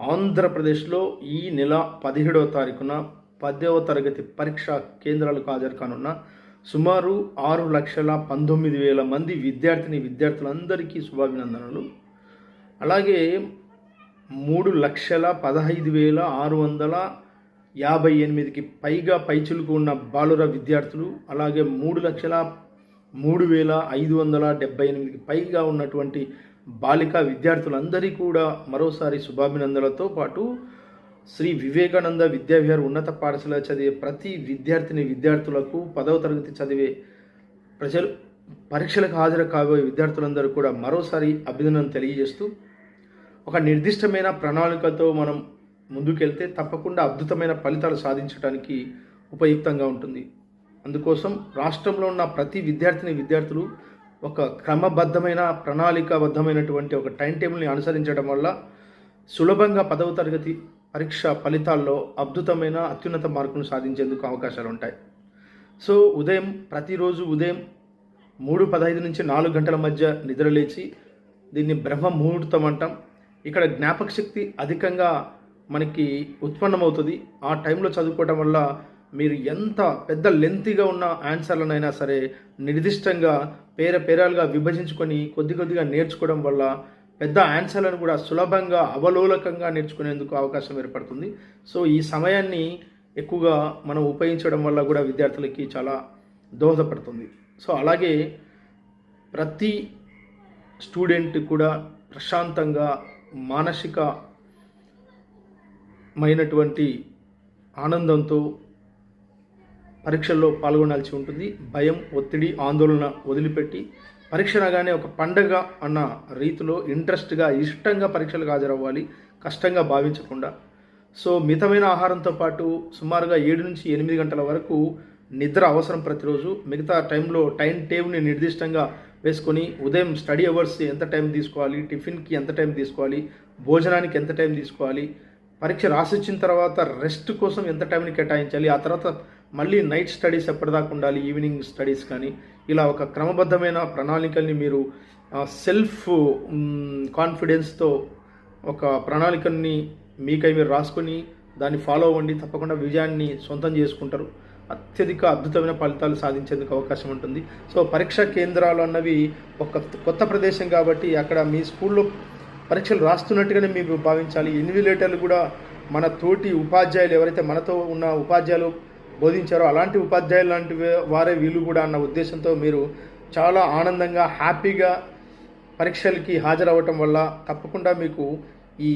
ఆంధ్రప్రదేశ్లో ఈ నెల పదిహేడవ తారీఖున పదవ తరగతి పరీక్షా కేంద్రాలకు హాజరు కానున్న సుమారు ఆరు లక్షల పంతొమ్మిది వేల మంది విద్యార్థిని విద్యార్థులందరికీ శుభాభినందనలు. అలాగే మూడు లక్షల పదహైదు వేల ఆరు వందల యాభై ఎనిమిదికి పైగా పైచులకు ఉన్న బాలుర విద్యార్థులు అలాగే మూడు లక్షల మూడు వేల ఐదు వందల డెబ్బై ఎనిమిదికి పైగా ఉన్నటువంటి బాలికా విద్యార్థులందరికీ కూడా మరోసారి శుభాభినందనలతో పాటు శ్రీ వివేకానంద విద్యావిహార్ ఉన్నత పాఠశాల చదివే ప్రతి విద్యార్థిని విద్యార్థులకు పదవ తరగతి చదివే ప్రజలు పరీక్షలకు హాజరు కాబోయే విద్యార్థులందరూ కూడా మరోసారి అభినందనలు తెలియజేస్తూ ఒక నిర్దిష్టమైన ప్రణాళికతో మనం ముందుకెళ్తే తప్పకుండా అద్భుతమైన ఫలితాలు సాధించడానికి ఉపయుక్తంగా ఉంటుంది. అందుకోసం రాష్ట్రంలో ఉన్న ప్రతి విద్యార్థిని విద్యార్థులు ఒక క్రమబద్ధమైన ప్రణాళికాబద్ధమైనటువంటి ఒక టైం టేబుల్ని అనుసరించడం వల్ల సులభంగా పదవ తరగతి పరీక్ష ఫలితాల్లో అద్భుతమైన అత్యున్నత మార్కులు సాధించేందుకు అవకాశాలు ఉంటాయి. సో ఉదయం ప్రతిరోజు ఉదయం మూడు పదహైదు నుంచి నాలుగు గంటల మధ్య నిద్రలేచి దీన్ని బ్రహ్మ ముహూర్తం అంటాం. ఇక్కడ జ్ఞాపక శక్తి అధికంగా మనకి ఉత్పన్నమవుతుంది. ఆ టైంలో చదువుకోవడం వల్ల మీరు ఎంత పెద్ద లెంతీగా ఉన్న ఆన్సర్లనైనా సరే నిర్దిష్టంగా పేర పేరాలుగా విభజించుకొని కొద్ది కొద్దిగా నేర్చుకోవడం వల్ల పెద్ద ఆన్సర్లను కూడా సులభంగా అవలోలకంగా నేర్చుకునేందుకు అవకాశం ఏర్పడుతుంది. సో ఈ సమయాన్ని ఎక్కువగా మనం ఉపయోగించడం వల్ల కూడా విద్యార్థులకి చాలా దోహదపడుతుంది. సో అలాగే ప్రతి స్టూడెంట్ కూడా ప్రశాంతంగా మానసికమైనటువంటి ఆనందంతో పరీక్షల్లో పాల్గొనాల్సి ఉంటుంది. భయం ఒత్తిడి ఆందోళన వదిలిపెట్టి పరీక్ష రాగానే ఒక పండగ అన్న రీతిలో ఇంట్రెస్ట్గా ఇష్టంగా పరీక్షలకు హాజరవ్వాలి కష్టంగా భావించకుండా. సో మితమైన ఆహారంతో పాటు సుమారుగా ఏడు నుంచి ఎనిమిది గంటల వరకు నిద్ర అవసరం ప్రతిరోజు. మిగతా టైంలో టైం టేబుల్ని నిర్దిష్టంగా వేసుకొని ఉదయం స్టడీ అవర్స్ ఎంత టైం తీసుకోవాలి టిఫిన్కి ఎంత టైం తీసుకోవాలి భోజనానికి ఎంత టైం తీసుకోవాలి పరీక్ష రాసిచ్చిన తర్వాత రెస్ట్ కోసం ఎంత టైంని కేటాయించాలి ఆ తర్వాత మళ్ళీ నైట్ స్టడీస్ ఎప్పటిదాకా ఉండాలి ఈవినింగ్ స్టడీస్ కానీ ఇలా ఒక క్రమబద్ధమైన ప్రణాళికల్ని మీరు సెల్ఫ్ కాన్ఫిడెన్స్తో ఒక ప్రణాళికల్ని మీకై మీరు రాసుకొని దాన్ని ఫాలో అవ్వండి తప్పకుండా విజయాన్ని సొంతం చేసుకుంటారు. అత్యధిక అద్భుతమైన ఫలితాలు సాధించేందుకు అవకాశం ఉంటుంది. సో పరీక్షా కేంద్రాలు అన్నవి ఒక కొత్త ప్రదేశం కాబట్టి అక్కడ మీ స్కూల్లో పరీక్షలు రాస్తున్నట్టుగానే మీరు భావించాలి. ఇన్విలేటర్లు కూడా మన తోటి ఉపాధ్యాయులు ఎవరైతే మనతో ఉన్న ఉపాధ్యాయులు బోధించారో అలాంటి ఉపాధ్యాయులు లాంటి వారే వీళ్ళు కూడా అన్న ఉద్దేశంతో మీరు చాలా ఆనందంగా హ్యాపీగా పరీక్షలకి హాజరవ్వటం వల్ల తప్పకుండా మీకు ఈ